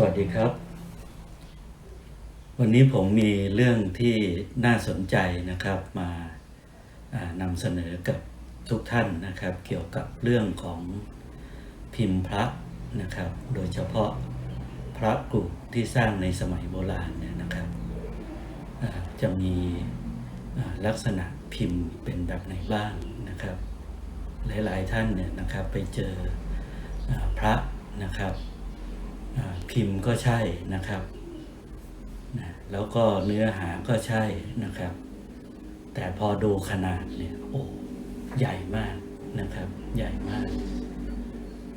สวัสดีครับ วันนี้ผมมีเรื่องที่น่าสนใจนะครับมานำเสนอกับทุกท่านนะครับ เกี่ยวกับเรื่องของพิมพ์พระนะครับ โดยเฉพาะพระกลุ่มที่สร้างในสมัยโบราณเนี่ยนะครับจะมีลักษณะพิมพ์เป็นแบบไหนบ้างนะครับ หลายๆท่านเนี่ยนะครับไปเจอพระนะครับ พิมพ์ก็ใช่นะครับนะแล้วก็เนื้อหาก็ใช่นะครับ แต่พอดูขนาดเนี่ยโอ้ใหญ่มากนะครับ ใหญ่มาก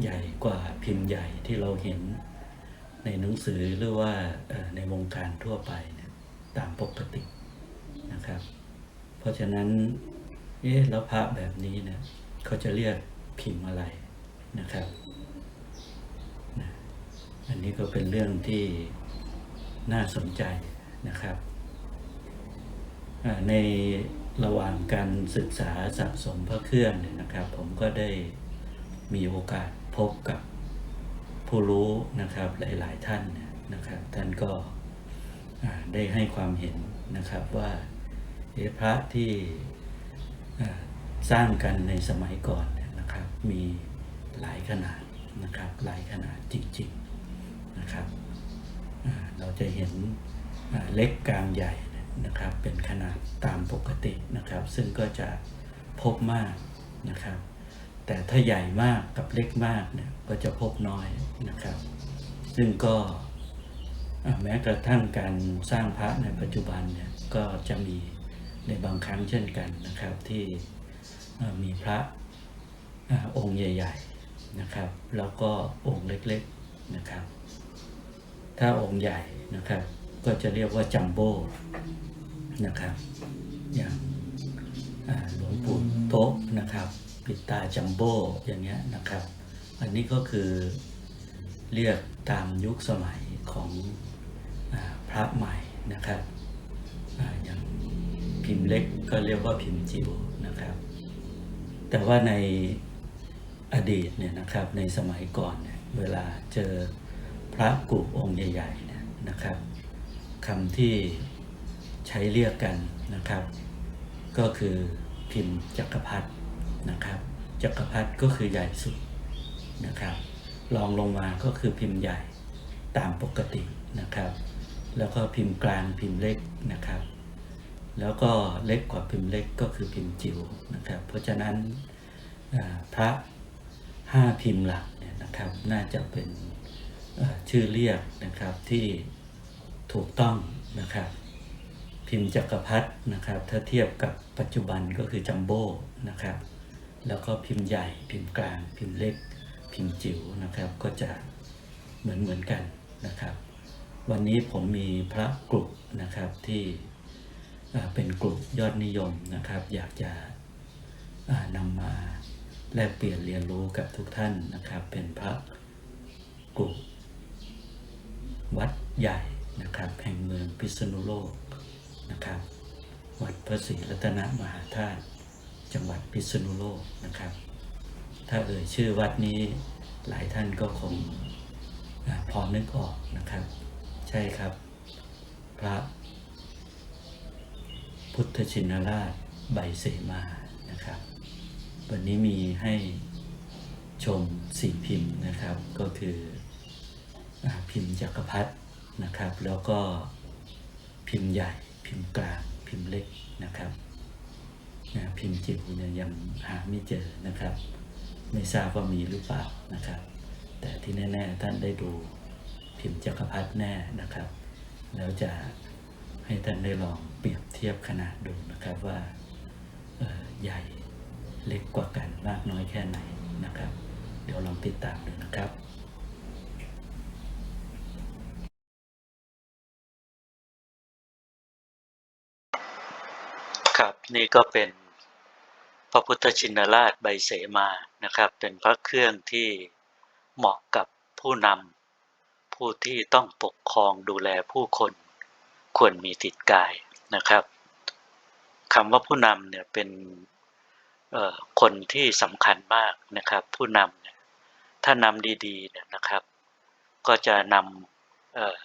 ใหญ่กว่าพิมพ์ใหญ่ที่เราเห็นในหนังสือหรือว่าในวงการทั่วไปนี่ยตามปกตินะครับ เพราะฉะนั้นเอ๊ะแล้วพระแบบนี้เนี่ยเขาจะเรียกพิมพ์อะไรนะครับ อันนี้ก็เป็นเรื่องที่น่าสนใจนะครับ ในระหว่างการศึกษาสะสมพระเครื่องเนี่ยนะครับ ผมก็ได้มีโอกาสพบกับผู้รู้นะครับหลาย ๆ ท่านนะครับ ท่านก็ได้ให้ความเห็นนะครับว่าพระที่สร้างกันในสมัยก่อนเนี่ยนะครับ มีหลายขนาดนะครับหลายขนาดจริง ๆ นะครับ เราจะเห็นเล็กกลางใหญ่นะครับ เป็นขนาดตามปกตินะครับ ซึ่งก็จะพบมากนะครับ แต่ถ้าใหญ่มากกับเล็กมากเนี่ยก็จะพบน้อยนะครับ ซึ่งก็แม้กระทั่งการสร้างพระในปัจจุบันเนี่ยก็จะมีในบางครั้งเช่นกันนะครับที่มีพระอองค์ใหญ่ ๆนะครับ แล้วก็องค์เล็กๆนะครับ ถ้าองค์ใหญ่นะครับก็จะเรียกว่าจัมโบ้นะครับอย่างหลวงปู่โต๊ะนะครับ ปิดตาจัมโบ้อย่างเงี้ยนะครับ อันนี้ก็คือเรียกตามยุคสมัยของอพระใหม่นะครับออย่างพิมพ์เล็กก็เรียกว่าพิมพ์จิ๋วนะครับ แต่ว่าในอดีตเนี่ยนะครับในสมัยก่อนเนี่ยเวลาเจอ ระกุองค์ใหญ่ๆเนี่ยนะครับคำที่ใช้เรียกกันนะครับ ก็คือพิมพ์จักรพรรดินะครับ จักรพรรดิก็คือใหญ่สุดนะครับรองลงมาก็คือพิมพ์ใหญ่ตามปกตินะครับ แล้วก็พิมพ์กลางพิมพ์เล็กนะครับ แล้วก็เล็กกว่าพิมพ์เล็กก็คือพิมพ์จิ๋วนะครับ เพราะฉะนั้นพระห้าพิมพ์หลักเนี่ยนะครับน่าจะเป็น ชื่อเรียกนะครับที่ถูกต้องนะครับ พิมพ์จักรพรรดินะครับ ถ้าเทียบกับปัจจุบันก็คือจัมโบ้นะครับ แล้วก็พิมพ์ใหญ่ พิมพ์กลาง พิมพ์เล็ก พิมพ์จิ๋วนะครับ ก็จะเหมือนเหมือนกันนะครับ วันนี้ผมมีพระกลุ่มนะครับที่เป็นกลุ่มยอดนิยมนะครับ อยากจะนำมาแลกเปลี่ยนเรียนรู้กับทุกท่านนะครับ เป็นพระกลุ่ม วัดใหญ่นะครับแห่งเมืองพิษณุโลกนะครับ วัดพระศรีรัตนมหาธาตุจังหวัดพิษณุโลกนะครับ ถ้าเอ่ยชื่อวัดนี้หลายท่านก็คงพอนึกออกนะครับ ใช่ครับ พระพุทธชินราชใบเสมานะครับ วันนี้มีให้ชมสี่พิมพ์นะครับก็คือ พิมพ์จักรพรรดินะครับ แล้วก็พิมพ์ใหญ่ พิมพ์กลางพิมพ์เล็กนะครับนะพิมพ์จิ๋วเนี่ยยังหาไม่เจอนะครับ ไม่ทราบว่ามีหรือเปล่านะครับ แต่ที่แน่ ๆ ท่านได้ดูพิมพ์จักรพรรดิแน่นะครับ แล้วจะให้ท่านได้ลองเปรียบเทียบขนาดดูนะครับว่าใหญ่เล็กกว่ากันมากน้อยแค่ไหนนะครับ เดี๋ยวลองติดตามดูนะครับ ครับ นี่ก็เป็นพระพุทธชินราชใบเสมานะครับ เป็นพระเครื่องที่เหมาะกับผู้นำผู้ที่ต้องปกครองดูแลผู้คนควรมีติดกายนะครับคำว่าผู้นำเนี่ยเป็นคนที่สำคัญมากนะครับ ผู้นำเนี่ยถ้านำดีๆเนี่ยนะครับ ก็จะนเอ่อ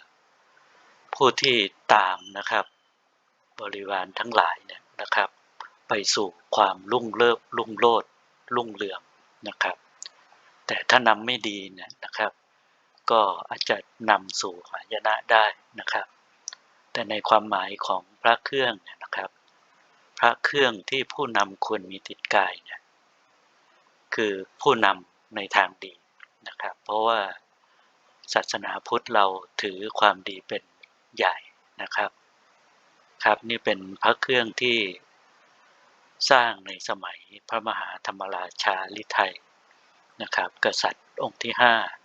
ผู้ที่ตามนะครับ บริวารทั้งหลายเนี่ยนะครับ ไปสู่ความรุ่งเลิศรุ่งโรจน์รุ่งเรืองนะครับ แต่ถ้านำไม่ดีเนี่ยนะครับ ก็อาจจะนำสู่หายนะได้นะครับ แต่ในความหมายของพระเครื่องเนี่ยนะครับ พระเครื่องที่ผู้นำควรมีติดกายเนี่ยคือผู้นำในทางดีนะครับ เพราะว่าศาสนาพุทธเราถือความดีเป็นใหญ่นะครับ ครับนี่เป็นพระเครื่องที่ สร้างในสมัยพระมหาธรรมราชาลิไทยนะครับ กษัตริย์องค์ที่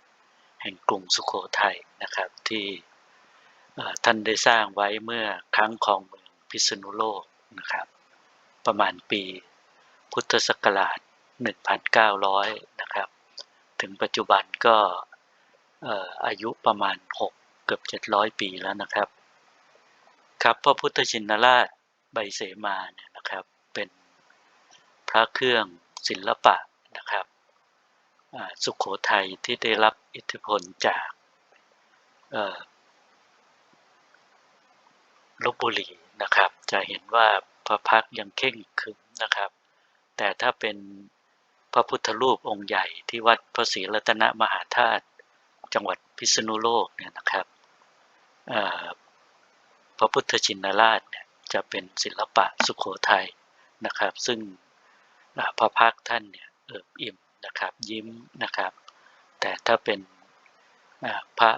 5 แห่งกรุงสุโขทัยนะครับที่ท่านได้สร้างไว้เมื่อครั้งครองเมืองพิษณุโลกนะครับ ประมาณปีพุทธศักราช 1,900 นะครับ ถึงปัจจุบันก็อายุประมาณ 6 เกือบ 700 ปีแล้วนะครับ ครับพระพุทธชินราชใบเสมาเนี่ยนะครับ พระเครื่องศิลปะนะครับสุขโขทัยที่ได้รับอิทธิพลจากลบบุรีนะครับ จะเห็นว่าพระพักยังเข่งขรึมนะครับ แต่ถ้าเป็นพระพุทธรูปองค์ใหญ่ที่วัดพระศรีรัตนมหาธาตุจังหวัดพิษณุโลกเนี่ยนะครับพระพุทธชินราชเนี่ยจะเป็นศิลปะสุขโขทัยนะครับ ซึ่ง พระพักท่านเนี่ยเอิบอิ่มนะครับยิ้มนะครับ แต่ถ้าเป็นพระ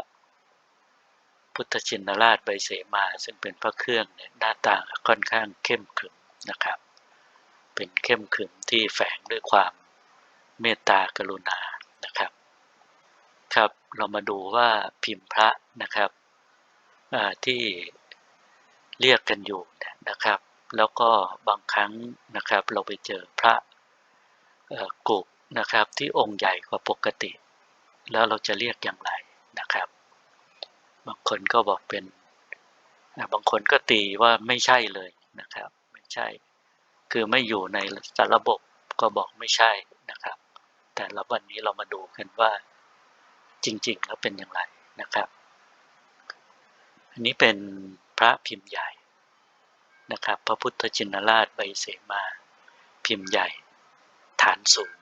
พุทธชินราชใบเสมา ซึ่งเป็นพระเครื่องเนี่ยหน้าตาค่อนข้างเข้มขึมนะครับ เป็นเข้มขึมที่แฝงด้วยความเมตตากรุณานะครับ ครับเรามาดูว่าพิมพ์พระนะครับที่เรียกกันอยู่นะครับ แล้วก็บางครั้งนะครับเราไปเจอพระกุกนะครับที่องค์ใหญ่กว่าปกติ แล้วเราจะเรียกอย่างไรนะครับ บางคนก็บอกเป็นบางคนก็ตีว่าไม่ใช่เลยนะครับ ไม่ใช่ คือไม่อยู่ในสารระบบก็บอกไม่ใช่นะครับ แต่ละวันนี้เรามาดูกันว่าจริง ๆ แล้วเป็นอย่างไรนะครับ อันนี้เป็นพระพิมพ์ใหญ่ นะครับ พระพุทธชินราชใบเสมา พิมพ์ใหญ่ฐานสูง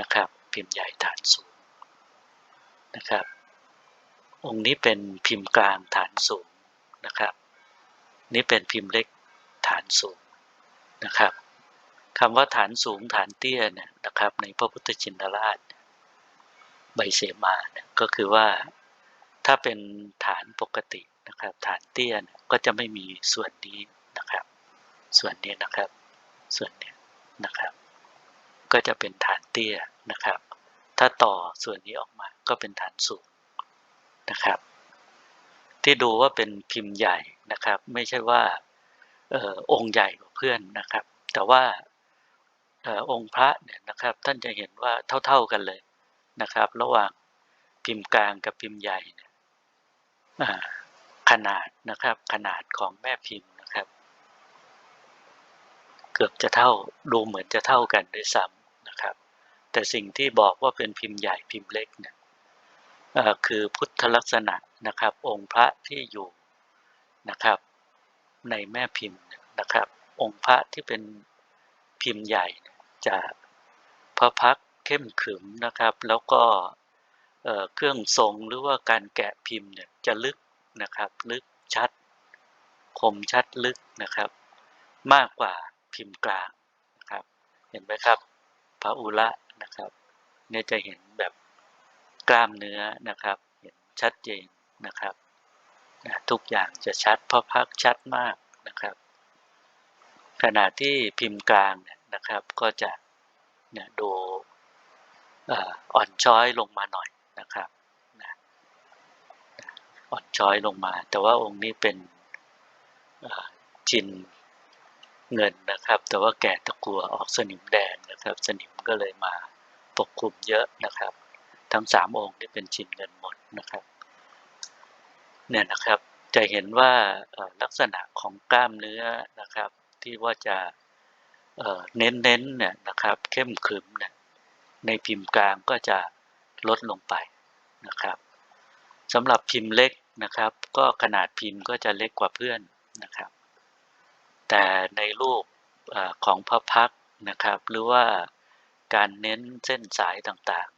นะครับ พิมพ์ใหญ่ฐานสูงนะครับ องค์นี้เป็นพิมพ์กลางฐานสูงนะครับ นี่เป็นพิมพ์เล็กฐานสูงนะครับคำว่าฐานสูงฐานเตี้ยเนี่ยนะครับ ในพระพุทธชินราชใบเสมาเนี่ยก็คือว่าถ้าเป็นฐานปกตินะครับ ฐานเตี้ยก็จะไม่มีส่วนนี้ ส่วนนี้นะครับ ส่วนนี้นะครับ ก็จะเป็นฐานเตี้ยนะครับ ถ้าต่อส่วนนี้ออกมาก็เป็นฐานสูงนะครับ ที่ดูว่าเป็นพิมพ์ใหญ่นะครับ ไม่ใช่ว่าเออองค์ใหญ่กว่าเพื่อนนะครับ แต่ว่าออองค์พระเนี่ยนะครับ ท่านจะเห็นว่าเท่า ๆกันเลยนะครับ ระหว่างพิมพ์กลางกับพิมพ์ใหญ่เนี่ยขนาดนะครับขนาดของแม่พิมพ์น กือบจะเท่าดูเหมือนจะเท่ากันด้วยซ้ำนะครับ แต่สิ่งที่บอกว่าเป็นพิมพ์ใหญ่พิมพ์เล็กเนี่ยคือพุทธลักษณะนะครับ องค์พระที่อยู่นะครับ ในแม่พิมพ์นะครับ องค์พระที่เป็นพิมพ์ใหญ่จะพระพักเข้มขึมนะครับ แล้วก็เครื่องทรงหรือว่าการแกะพิมพ์เนี่ยจะลึกนะครับ ลึกชัด คมชัดลึกนะครับ มากกว่า พิมพ์กลางนะครับ เห็นไหมครับพระอุระนะครับเนี่ยจะเห็นแบบกล้ามเนื้อนะครับ เห็นชัดเจนนะครับนะทุกอย่างจะชัดพระพักชัดมากนะครับ ขณะที่พิมพ์กลางเนี่ยนะครับก็จะเนี่ยดูอ่อนช้อยลงมาหน่อยนะครับนะอ่อนช้อยลงมา แต่ว่าองค์นี้เป็นจิน เงินนะครับ แต่ว่าแก่ตะกัวออกสนิมแดงนะครับ สนิมก็เลยมาปกคลุมเยอะนะครับ ทั้งสามองค์นี่เป็นชิ้นเงินหมดนะครับเนี่ยนะครับจะเห็นว่าลักษณะของกล้ามเนื้อนะครับ ที่ว่าจะเอ่อเน้นๆเนี่ยนะครับ เข้มขรึมเนี่ยในพิมพ์กลางก็จะลดลงไปนะครับสำหรับพิมพ์เล็กนะครับ ก็ขนาดพิมพ์ก็จะเล็กกว่าเพื่อนนะครับ แต่ในรูปอของพระพักนะครับ หรือว่าการเน้นเส้นสายต่าง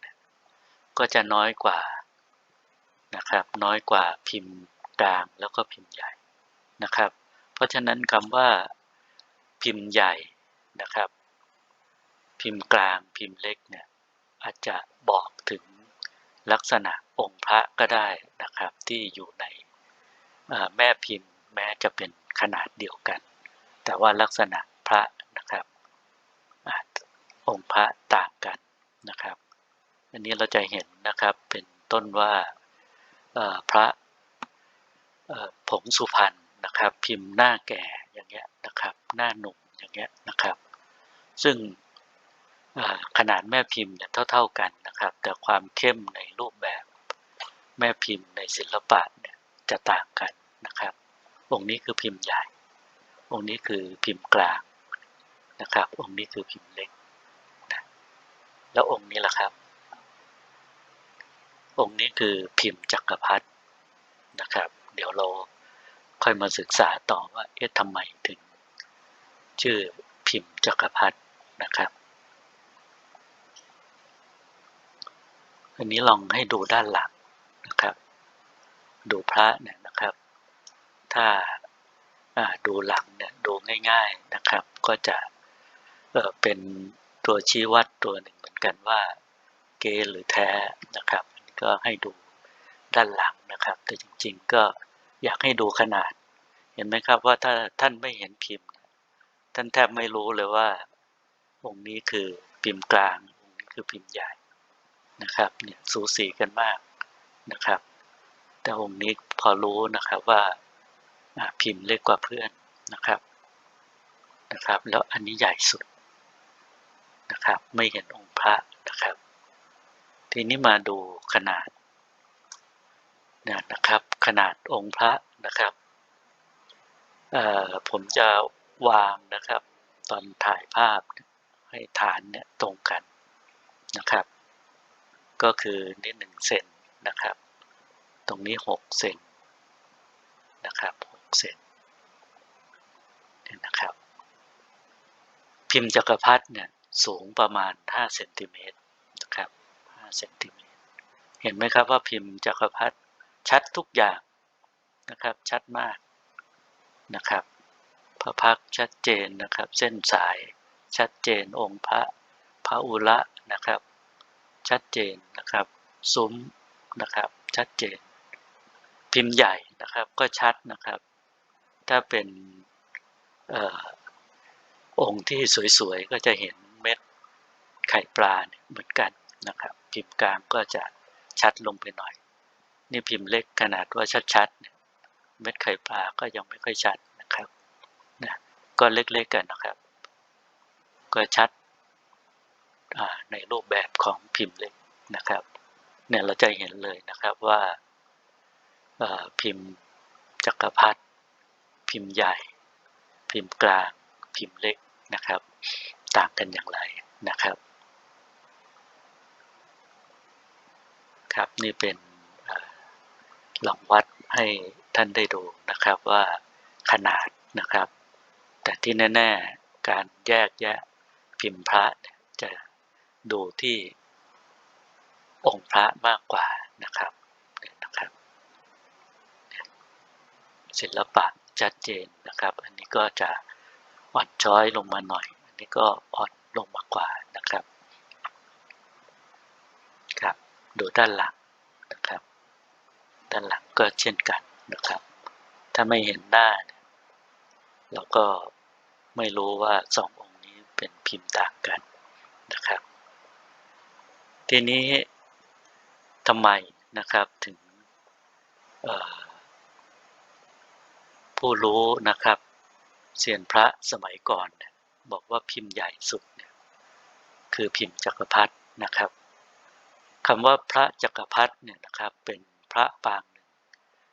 ๆ ก็จะน้อยกว่านะครับ น้อยกว่าพิมพ์กลางแล้วก็พิมพ์ใหญ่นะครับ เพราะฉะนั้นคำว่าพิมพ์ใหญ่นะครับ พิมพ์กลางพิมพ์เล็กเนี่ยอาจจะบอกถึงลักษณะองค์พระก็ได้นะครับที่อยู่ในแม่พิมพ์แม้จะเป็นขนาดเดียวกัน แต่ว่าลักษณะพระนะครับองค์พระต่างกันนะครับ อันนี้เราจะเห็นนะครับเป็นต้นว่าพระผงสุพรรณนะครับ พิมพ์หน้าแก่อย่างเงี้ยนะครับ หน้าหนุ่มอย่างเงี้ยนะครับ ซึ่งขนาดแม่พิมพ์เนี่ยเท่า ๆกันนะครับ แต่ความเข้มในรูปแบบแม่พิมพ์ในศิลปะเนี่ยจะต่างกันนะครับองค์นี้คือพิมพ์ใหญ่ องค์นี้คือพิมพ์กลางนะครับ องค์นี้คือพิมพ์เล็กนะแล้วองค์นี้ล่ะครับ องค์นี้คือพิมพ์จักรพรรดินะครับ เดี๋ยวเราค่อยมาศึกษาต่อว่าเอ๊ะทำไมถึง ชื่อพิมพ์จักรพรรดินะครับ อันนี้ลองให้ดูด้านหลังนะครับ ดูพระเนี่ยนะครับ ถ้าอ่า ดูหลังเนี่ยดูง่าย ๆนะครับ ก็จะเเป็นตัวชี้วัดตัวหนึ่งเหมือนกันว่าเกหรือแท้นะครับก็ให้ดูด้านหลังนะครับ แต่จริงๆก็อยากให้ดูขนาด เห็นไหมครับว่าถ้าท่านไม่เห็นพิมพ์ ท่านแทบไม่รู้เลยว่า องค์นี้คือพิมพ์กลางองค์นี้คือพิมพ์ใหญ่นะครับเนี่ยสูสีกันมากนะครับ แต่องค์นี้พอรู้นะครับว่า พิมพ์เล็กกว่าเพื่อนนะครับนะครับ แล้วอันนี้ใหญ่สุดนะครับ ไม่เห็นองค์พระนะครับ ทีนี้มาดูขนาดนะนะครับ ขนาดองค์พระนะครับผมจะวางนะครับ ตอนถ่ายภาพให้ฐานเนี่ยตรงกันนะครับ ก็คือนี่หนึ่งเซนนะครับ ตรงนี้หกเซนนะครับ เซนเนี่ยนะครับ พิมพ์จักรพรรดิเนี่ยสูงประมาณห้าเซนติเมตรนะครับห้าเซนติเมตร เห็นไหมครับว่าพิมพ์จักรพรรดิชัดทุกอย่างนะครับ ชัดมากนะครับ พระพักชัดเจนนะครับ เส้นสายชัดเจนองค์พระพระอุระนะครับ ชัดเจนนะครับ ซุ้มนะครับ ชัดเจน พิมพ์ใหญ่นะครับ ก็ชัดนะครับ ถ้าเป็นอองค์ที่สวยๆ ก็จะเห็นเม็ดไข่ปลาเเหมือนกันนะครับ พิมพ์กลางก็จะชัดลงไปหน่อย นี่พิมพ์เล็กขนาดว่าชัดๆ เม็ดไข่ปลาก็ยังไม่ค่อยชัดนะครับนะก็เล็กๆกันนะครับ ก็ชัดในรูปแบบของพิมพ์เล็กนะครับเนี่ยเราจะเห็นเลยนะครับว่าพิมพ์จักรพรรดิ พิมพ์ใหญ่ พิมพ์กลาง พิมพ์เล็กนะครับ ต่างกันอย่างไรนะครับ ครับนี่เป็นอลองวัดให้ท่านได้ดูนะครับว่าขนาดนะครับ แต่ที่แน่ๆการแยกแยะพิมพ์พระจะดูที่องค์พระมากกว่านะครับนะครับ ศิลปะ ชัดเจนนะครับ อันนี้ก็จะอ่อนช้อยลงมาหน่อย อันนี้ก็อ่อนลงมากกว่านะครับครับ ดูด้านหลังนะครับ ด้านหลังก็เช่นกันนะครับ ถ้าไม่เห็นหน้าเนี่ยเราก็ไม่รู้ว่าสององค์นี้เป็นพิมพ์ต่างกันนะครับ ทีนี้ทำไมนะครับถึงเอ่อ ผู้รู้นะครับเซียนพระสมัยก่อนบอกว่าพิมพ์ใหญ่สุดเนี่ยคือพิมพ์จักรพรรดินะครับคำว่าพระจักรพรรดิเนี่ยนะครับเป็นพระปางหนึ่ง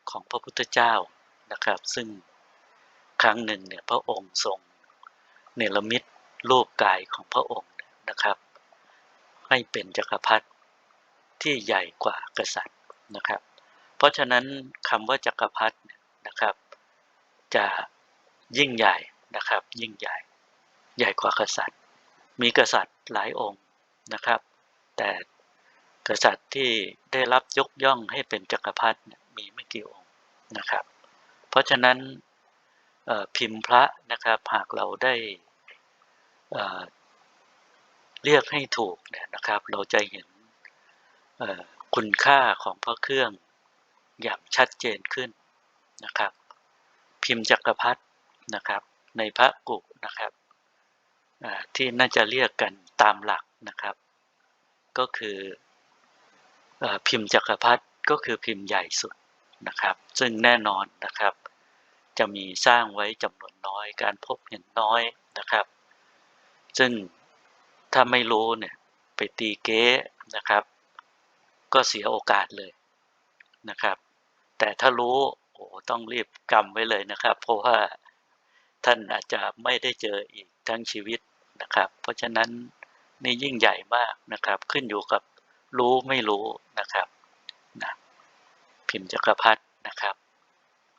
ของพระพุทธเจ้านะครับ ซึ่งครั้งหนึ่งเนี่ยพระองค์ทรงเนรมิตรูปกายของพระองค์นะครับ ให้เป็นจักรพรรดิที่ใหญ่กว่ากษัตริย์นะครับ เพราะฉะนั้นคำว่าจักรพรรดิ จะยิ่งใหญ่นะครับ ยิ่งใหญ่ ใหญ่กว่ากษัตริย์ มีกษัตริย์หลายองค์นะครับ แต่กษัตริย์ที่ได้รับยกย่องให้เป็นจักรพรรดิมีไม่กี่องค์นะครับ เพราะฉะนั้นพิมพ์พระนะครับหากเราได้เอ่อเรียกให้ถูกเนี่ยนะครับ เราจะเห็นคุณค่าของพระเครื่องอย่างชัดเจนขึ้นนะครับ พิมพ์จักรพรรดินะครับ ในพระกุนะครับที่น่าจะเรียกกันตามหลักนะครับ ก็คือออพิมพ์จักรพรรดิก็คือพิมพ์ใหญ่สุดนะครับ ซึ่งแน่นอนนะครับ จะมีสร้างไว้จำนวนน้อยการพบเห็นน้อยนะครับ ซึ่งถ้าไม่รู้เนี่ยไปตีเก๊นะครับ ก็เสียโอกาสเลยนะครับ แต่ถ้ารู้ โอ้ต้องรีบกำไว้เลยนะครับ เพราะว่าท่านอาจจะไม่ได้เจออีกทั้งชีวิตนะครับ เพราะฉะนั้นนี่ยิ่งใหญ่มากนะครับ ขึ้นอยู่กับรู้ไม่รู้นะครับนะพิมพ์จักรพรรดินะครับ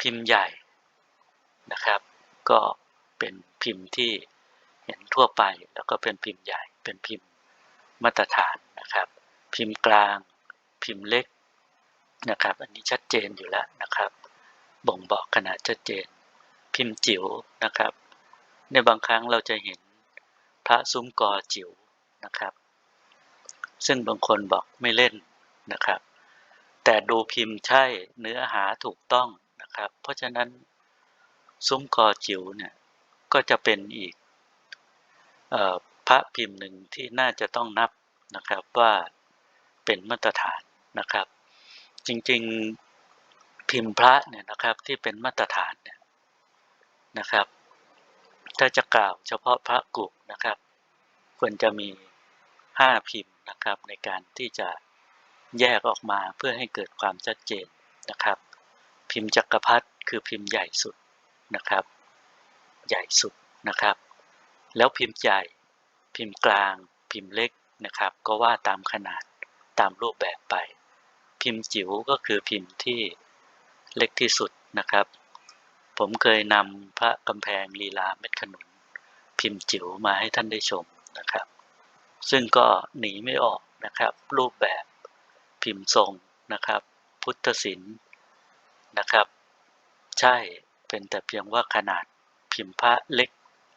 พิมพ์ใหญ่นะครับ ก็เป็นพิมพ์ที่เห็นทั่วไป แล้วก็เป็นพิมพ์ใหญ่ เป็นพิมพ์มาตรฐานนะครับ พิมพ์กลาง พิมพ์เล็กนะครับ อันนี้ชัดเจนอยู่แล้วนะครับ บ่งบอกขนาดชัดเจน พิมพ์จิ๋วนะครับ ในบางครั้งเราจะเห็นพระซุ้มกอจิ๋วนะครับ ซึ่งบางคนบอกไม่เล่นนะครับ แต่ดูพิมพ์ใช่เนื้อหาถูกต้องนะครับ เพราะฉะนั้นซุ้มกอจิ๋วเนี่ยก็จะเป็นอีกออพระพิมพ์หนึ่งที่น่าจะต้องนับนะครับว่าเป็นมาตรฐานนะครับ จริงๆ พิมพ์พระเนี่ยนะครับที่เป็นมาตรฐานเนี่ยนะครับ ถ้าจะกล่าวเฉพาะพระกุกนะครับ ควรจะมีห้าพิมพ์นะครับ ในการที่จะแยกออกมาเพื่อให้เกิดความชัดเจนนะครับ พิมพ์จักรพรรดิคือพิมพ์ใหญ่สุดนะครับ ใหญ่สุดนะครับ แล้วพิมพ์ใหญ่ พิมพ์กลาง พิมพ์เล็กนะครับ ก็ว่าตามขนาดตามรูปแบบไป พิมพ์จิ๋วก็คือพิมพ์ที่ เล็กที่สุดนะครับ ผมเคยนำพระกำแพงลีลาเม็ดขนุน พิมพ์จิ๋วมาให้ท่านได้ชมนะครับ ซึ่งก็หนีไม่ออกนะครับ รูปแบบพิมพ์ทรงนะครับ พุทธศิลป์นะครับ ใช่เป็นแต่เพียงว่าขนาดพิมพ์พระเล็ก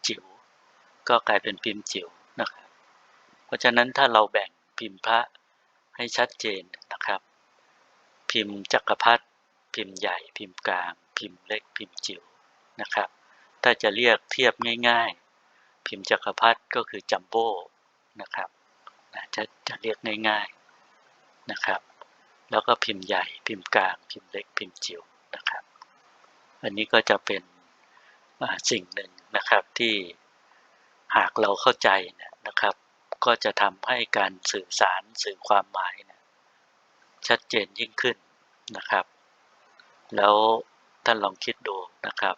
จิ๋วก็กลายเป็นพิมพ์จิ๋วนะครับ เพราะฉะนั้นถ้าเราแบ่งพิมพ์พระให้ชัดเจนนะครับ พิมพ์จักรพรรดิ พิมพ์ใหญ่พิมพ์กลาง พิมพ์เล็กพิมพ์จิ๋วนะครับ ถ้าจะเรียกเทียบง่าย ๆ พิมพ์จักรพรรดิก็คือจัมโบ้นะครับจะจะเรียกง่ายๆนะครับ แล้วก็พิมพ์ใหญ่พิมพ์กลาง พิมพ์เล็กพิมพ์จิ๋วนะครับ อันนี้ก็จะเป็นสิ่งหนึ่งนะครับที่หากเราเข้าใจเนี่ยนะครับ ก็จะทำให้การสื่อสารสื่อความหมายเนี่ยชัดเจนยิ่งขึ้นนะครับ แล้วท่านลองคิดดูนะครับ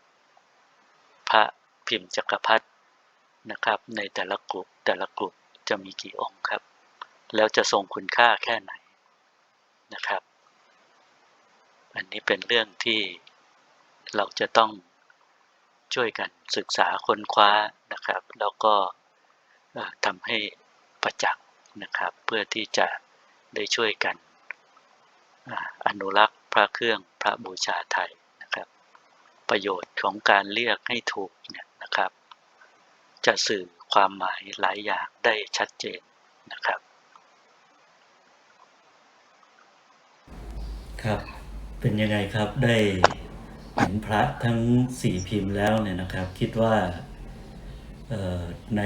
พระพิมพ์จักรพรรดินะครับ ในแต่ละกลุ่มแต่ละกลุ่มจะมีกี่องค์ครับ แล้วจะทรงคุณค่าแค่ไหนนะครับ อันนี้เป็นเรื่องที่เราจะต้องช่วยกันศึกษาค้นคว้านะครับ แล้วก็ทำให้ประจักษ์นะครับ เพื่อที่จะได้ช่วยกัน อนุรักษ์พระเครื่องพระบูชาไทยนะครับ ประโยชน์ของการเรียกให้ถูกเนี่ยนะครับ จะสื่อความหมายหลายอย่างได้ชัดเจนนะครับ ครับเป็นยังไงครับได้เห็นพระทั้งสี่พิมพ์แล้วเนี่ยนะครับ คิดว่าใน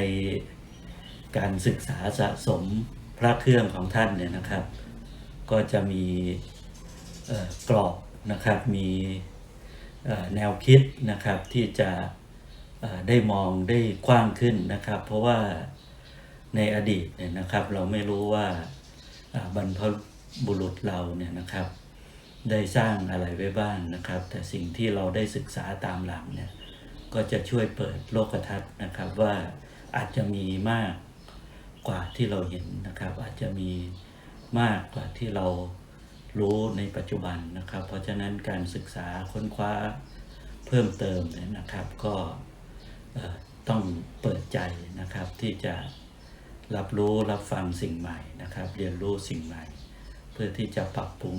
การศึกษาสะสมพระเครื่องของท่านเนี่ยนะครับ ก็จะมีกรอบนะครับ มีแนวคิดนะครับที่จะได้มองได้กว้างขึ้นนะครับ เพราะว่าในอดีตเนี่ยนะครับ เราไม่รู้ว่าอ่าบรรพบุรุษเราเนี่ยนะครับ ได้สร้างอะไรไว้บ้างนะครับ แต่สิ่งที่เราได้ศึกษาตามหลังเนี่ยก็จะช่วยเปิดโลกทัศน์นะครับว่าอาจจะมีมากกว่าที่เราเห็นนะครับ อาจจะมี มากกว่าที่เรารู้ในปัจจุบันนะครับ เพราะฉะนั้นการศึกษาค้นคว้าเพิ่มเติมเนี่ยนะครับก็ต้องเปิดใจนะครับที่จะรับรู้รับฟังสิ่งใหม่นะครับ เรียนรู้สิ่งใหม่ เพื่อที่จะปรับปรุง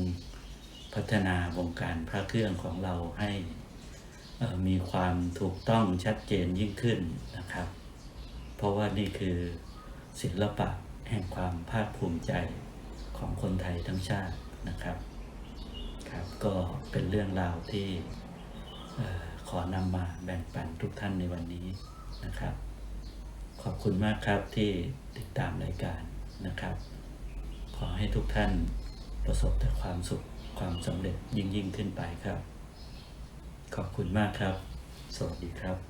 พัฒนาวงการพระเครื่องของเราให้มีความถูกต้องชัดเจนยิ่งขึ้นนะครับ เพราะว่านี่คือศิลปะแห่งความภาคภูมิใจ ของคนไทยทั้งชาตินะครับครับ ก็เป็นเรื่องราวที่ขอนำมาแบ่งปันทุกท่านในวันนี้นะครับ ขอบคุณมากครับที่ติดตามรายการนะครับ ขอให้ทุกท่านประสบแต่ความสุขความสำเร็จยิ่งยิ่งขึ้นไปครับ ขอบคุณมากครับ สวัสดีครับ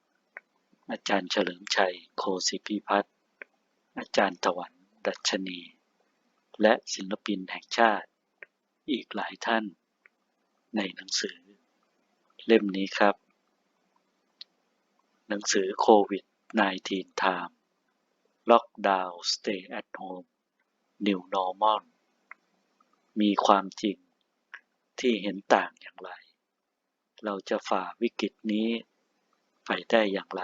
อาจารย์เฉลิมชัยโคสิพิพัฒน์ อาจารย์ตะวันดัชนี และศิลปินแห่งชาติ อีกหลายท่าน ในหนังสือ เล่มนี้ครับ หนังสือโควิด -19 Time Lockdown Stay at Home New Normal มีความจริงที่เห็นต่างอย่างไร เราจะฝ่าวิกฤตนี้ไปได้อย่างไร